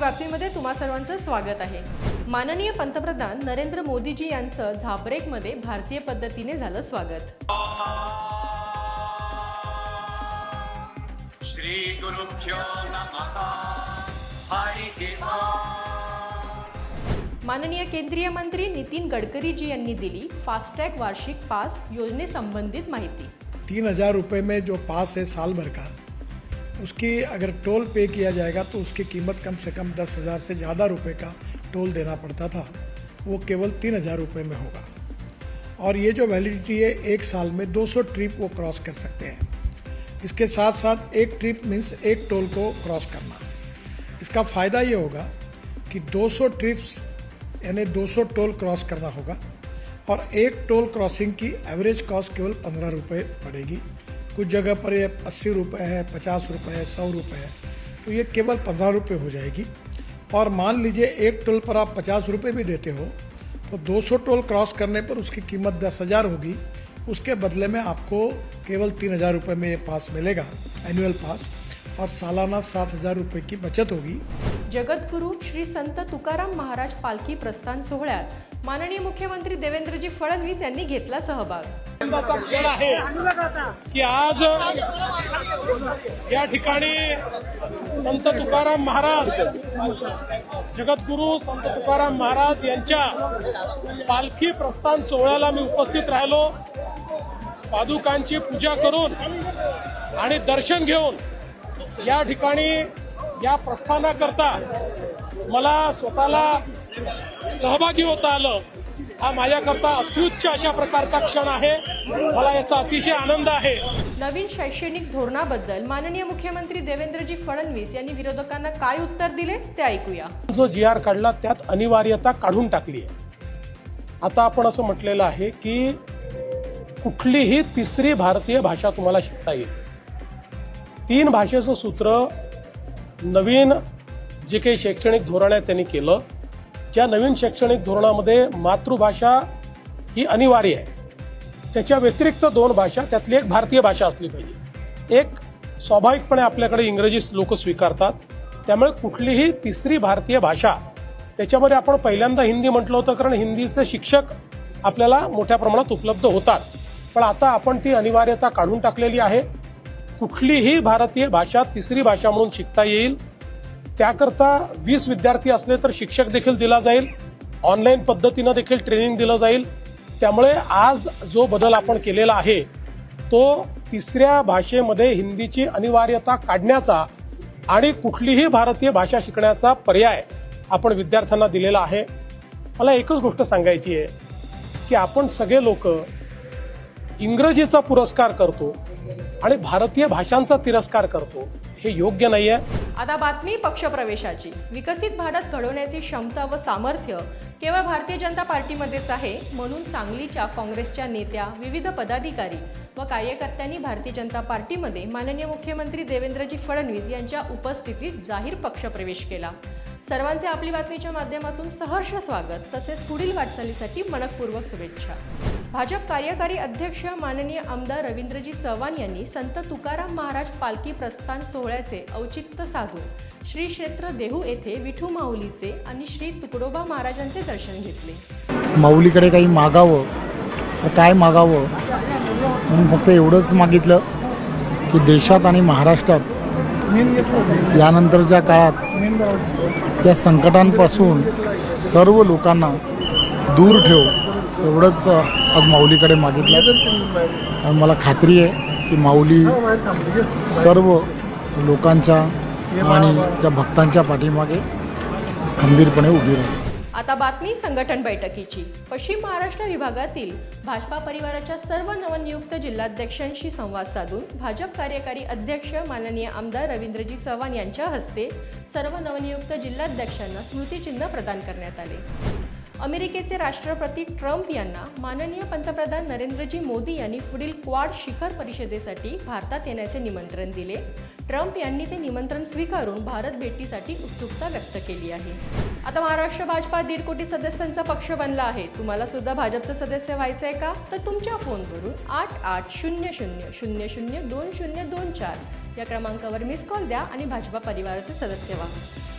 बातमीमध्ये तुम्हा सर्वांचं स्वागत आहे. माननीय पंतप्रधान नरेंद्र मोदीजी यांचं झाब्रेकमध्ये भारतीय पद्धतीने झालं स्वागत. श्रीगुरुभ्यो नमः. हरिः ओम् माननीय केंद्रीय मंत्री नितीन गडकरीजी यांनी दिली फास्टॅग वार्षिक पास योजनेसंबंधित माहिती. तीन हज़ार रुपये में जो पास है साल भर का उसकी अगर टोल पे किया जाएगा तो उसकी कीमत कम से कम दस हज़ार से ज़्यादा रुपए का टोल देना पड़ता था। वो केवल तीन हज़ार रुपये में होगा। और ये जो वैलिडिटी है, एक साल में 200 ट्रिप वो क्रॉस कर सकते हैं। इसके साथ साथ एक ट्रिप मीन्स एक टोल को क्रॉस करना। इसका फ़ायदा ये होगा कि 200 ट्रिप्स यानी 200 टोल क्रॉस करना होगा। और एक टोल क्रॉसिंग की एवरेज कॉस्ट केवल पंद्रह रुपये पड़ेगी। कुछ जगह पर ये अस्सी रुपये है पचास रुपये है सौ रुपये है तो ये केवल पंद्रह रुपये हो जाएगी। और मान लीजिए एक टोल पर आप पचास रुपये भी देते हो तो 200 टोल क्रॉस करने पर उसकी कीमत दस हज़ार होगी। उसके बदले में आपको केवल तीन हज़ार रुपये में ये पास मिलेगा एनुअल पास और सालाना सात हज़ार रुपये की बचत होगी। जगतगुरु श्री संत तुकाराम महाराज पालखी प्रस्थान सोहळ्यात माननीय मुख्यमंत्री देवेंद्रजी फडणवीस यांनी घेतला सहभाग। आनंदाचा क्षण आहे की आज या ठिकाणी संत तुकाराम महाराज जगद्गुरू संत तुकाराम महाराज यांच्या पालखी प्रस्थान सोहळ्याला मी उपस्थित राहिलो. पादुकांची पूजा करून आणि दर्शन घेऊन या ठिकाणी या प्रस्थानाकरता मला स्वतःला सहभागी होता आलं. हा माझ्याकरता अत्युच्च अशा प्रकारचा क्षण आहे. मला याचा अतिशय आनंद आहे. नवीन शैक्षणिक धोरणाबद्दल माननीय मुख्यमंत्री देवेंद्रजी फडणवीस यांनी विरोधकांना काय उत्तर दिले ते ऐकूया. जो जी आर काढला त्यात अनिवार्यता काढून टाकली आहे. आता आपण असं म्हटलेलं आहे की कुठलीही तिसरी भारतीय भाषा तुम्हाला शिकता येईल तीन भाषेचं सूत्र नवीन जे काही शैक्षणिक धोरण आहे त्यांनी केलं. ज्या नवीन शैक्षणिक धोरणामध्ये मातृभाषा ही अनिवार्य आहे त्याच्या व्यतिरिक्त दोन भाषा त्यातली एक भारतीय भाषा असली पाहिजे. एक स्वाभाविकपणे आपल्याकडे इंग्रजी लोक स्वीकारतात त्यामुळे कुठलीही तिसरी भारतीय भाषा त्याच्यामध्ये आपण पहिल्यांदा हिंदी म्हटलं होतं कारण हिंदीचे शिक्षक आपल्याला मोठ्या प्रमाणात उपलब्ध होतात. पण आता आपण ती अनिवार्यता काढून टाकलेली आहे. कुठलीही भारतीय भाषा तिसरी भाषा म्हणून शिकता येईल त्याकरता वीस विद्यार्थी असले तर शिक्षक देखील दिला जाईल. ऑनलाईन पद्धतीनं देखील ट्रेनिंग दिलं जाईल. त्यामुळे आज जो बदल आपण केलेला आहे तो तिसऱ्या भाषेमध्ये हिंदीची अनिवार्यता काढण्याचा आणि कुठलीही भारतीय भाषा शिकण्याचा पर्याय आपण विद्यार्थ्यांना दिलेला आहे. मला एकच गोष्ट सांगायची आहे की आपण सगळे लोक इंग्रजीचा पुरस्कार करतो आणि भारतीय भाषांचा तिरस्कार करतो. हे योग्य नाही आहे आता बातमी पक्षप्रवेशाची विकसित भारत घडवण्याची क्षमता व सामर्थ्य केवळ भारतीय जनता पार्टीमध्येच आहे म्हणून सांगलीच्या काँग्रेसच्या नेत्या विविध पदाधिकारी व कार्यकर्त्यांनी भारतीय जनता पार्टीमध्ये माननीय मुख्यमंत्री देवेंद्रजी फडणवीस यांच्या उपस्थितीत जाहीर पक्षप्रवेश केला. सर्वांचे आपली बातमीच्या माध्यमातून सहर्ष स्वागत तसेच पुढील वाटचालीसाठी मनपूर्वक शुभेच्छा. भाजप कार्यकारी अध्यक्ष माननीय आमदार रवींद्रजी चव्हाण यांनी संत तुकाराम महाराज पालखी प्रस्थान सोहळ्याचे औचित्य साधून श्री क्षेत्र देहू येथे विठू माऊलीचे आणि श्री तुकडोबा महाराजांचे दर्शन घेतले. माऊलीकडे काही मागावं तर काय मागावं म्हणून फक्त एवढंच मागितलं की देशात आणि महाराष्ट्रात यानंतरच्या काळात या संकटांपासून सर्व लोकांना दूर ठेव एवढंच आज माऊलीकडे मागितलं. आणि मला खात्री आहे की माऊली सर्व लोकांच्या आणि त्या भक्तांच्या पाठीमागे खंबीरपणे उभी राहील. आता बातमी संघटन बैठकीची. पश्चिम महाराष्ट्र विभागातील भाजपा परिवाराच्या सर्व नवनियुक्त जिल्हाध्यक्षांशी संवाद साधून भाजप कार्यकारी अध्यक्ष माननीय आमदार रवींद्रजी चव्हाण यांच्या हस्ते सर्व नवनियुक्त जिल्हाध्यक्षांना स्मृतिचिन्ह प्रदान करण्यात आले. अमेरिकेचे राष्ट्रपती ट्रम्प यांना माननीय पंतप्रधान नरेंद्रजी मोदी यांनी पुढील क्वाड शिखर परिषदेसाठी भारतात येण्याचे निमंत्रण दिले. ट्रम्प यांनी ते निमंत्रण स्वीकारून भारत भेटीसाठी उत्सुकता व्यक्त केली आहे. आता महाराष्ट्र भाजपा दीड कोटी सदस्यांचा पक्ष बनला आहे. तुम्हाला सुद्धा भाजपचं सदस्य व्हायचं आहे का? तर तुमच्या फोनवरून आठ आठ शून्य शून्य शून्य शून्य दोन शून्य दोन चार या क्रमांकावर मिस कॉल द्या आणि भाजपा परिवाराचे सदस्य व्हा.